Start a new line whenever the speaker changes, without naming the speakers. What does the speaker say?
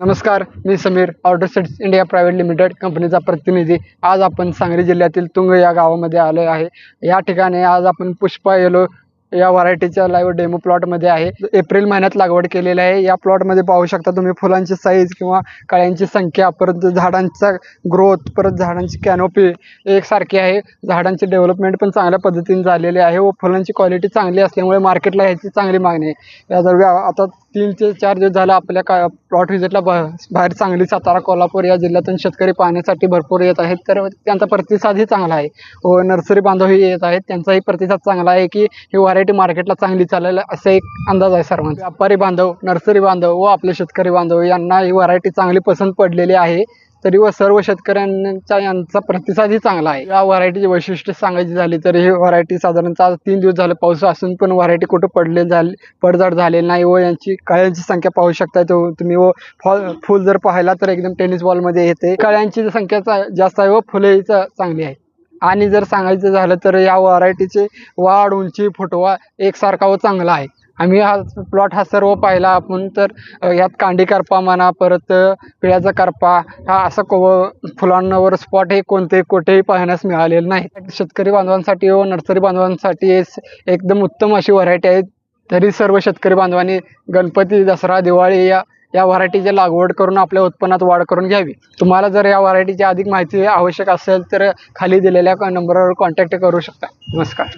नमस्कार मी Sameer order sets India private limited कंपनीचा प्रतिनिधी. आज आपण सांगली जिल्ह्यातील तुंग या गावामध्ये आलो आहे. या ठिकाणी आज आपण पुष्पा येलो या व्हरायटीच्या लाईव्ह डेमो प्लॉटमध्ये आहे. एप्रिल महिन्यात लागवड केलेली आहे. या प्लॉटमध्ये पाहू शकता तुम्ही फुलांची साईज किंवा कळ्यांची संख्या परत झाडांचा ग्रोथ परत झाडांची कॅनोपी एकसारखी आहे. झाडांची डेव्हलपमेंट पण चांगल्या पद्धतीने झालेली आहे व फुलांची क्वालिटी चांगली असल्यामुळे मार्केटला ह्याची चांगली मागणी आहे. या दरम्यान आता तीन ते चार दिवस झालं आपल्या का प्लॉट व्हिजिटला ब बाहेर सांगली सातारा कोल्हापूर या जिल्ह्यातून शेतकरी पाहण्यासाठी भरपूर येत आहेत. तर त्यांचा प्रतिसादही चांगला आहे. व नर्सरी बांधवही येत आहेत. त्यांचाही प्रतिसाद चांगला आहे की ही व्हरायटी मार्केटला चांगली चालेल असा एक अंदाज आहे सर्वांचा. व्यापारी बांधव नर्सरी बांधव व आपले शेतकरी बांधव यांना ही व्हरायटी चांगली पसंत पडलेली आहे. तरी व सर्व शेतकऱ्यांचा यांचा प्रतिसादही चांगला आहे. या व्हरायटीची वैशिष्ट्य सांगायची झाली तर ही व्हरायटी साधारणतः आज तीन दिवस झाले पाऊस असून पण व्हरायटी कुठं पडले झाले पडझड झालेली नाही व यांची कळ्यांची संख्या पाहू शकता तो तुम्ही व फॉल फुल जर पाहिला तर एकदम टेनिस बॉलमध्ये येते. कळ्यांची संख्या चा- जास्त आहे व फुलेही चांगली आहे. आणि जर सांगायचं झालं तर या व्हरायटीचे वाढ उंची फुटवा एकसारखा व चांगला आहे. आम्ही हा प्लॉट हा सर्व पाहिला. आपण तर ह्यात यात कांडी करपा म्हणा परत पिळ्याचा करपा हा असं को फुलांवर स्पॉट हे कोणते कुठेही पाहण्यास मिळालेलं नाही. शेतकरी बांधवांसाठी व नर्सरी बांधवांसाठी एकदम उत्तम अशी व्हरायटी आहे. तरी सर्व शेतकरी बांधवांनी गणपती दसरा दिवाळी या या व्हरायटीची लागवड करून आपल्या उत्पन्नात वाढ करून घ्यावी. तुम्हाला जर या व्हरायटीची अधिक माहिती आवश्यक असेल तर खाली दिलेल्या नंबरवर कॉन्टॅक्ट करू शकता. नमस्कार.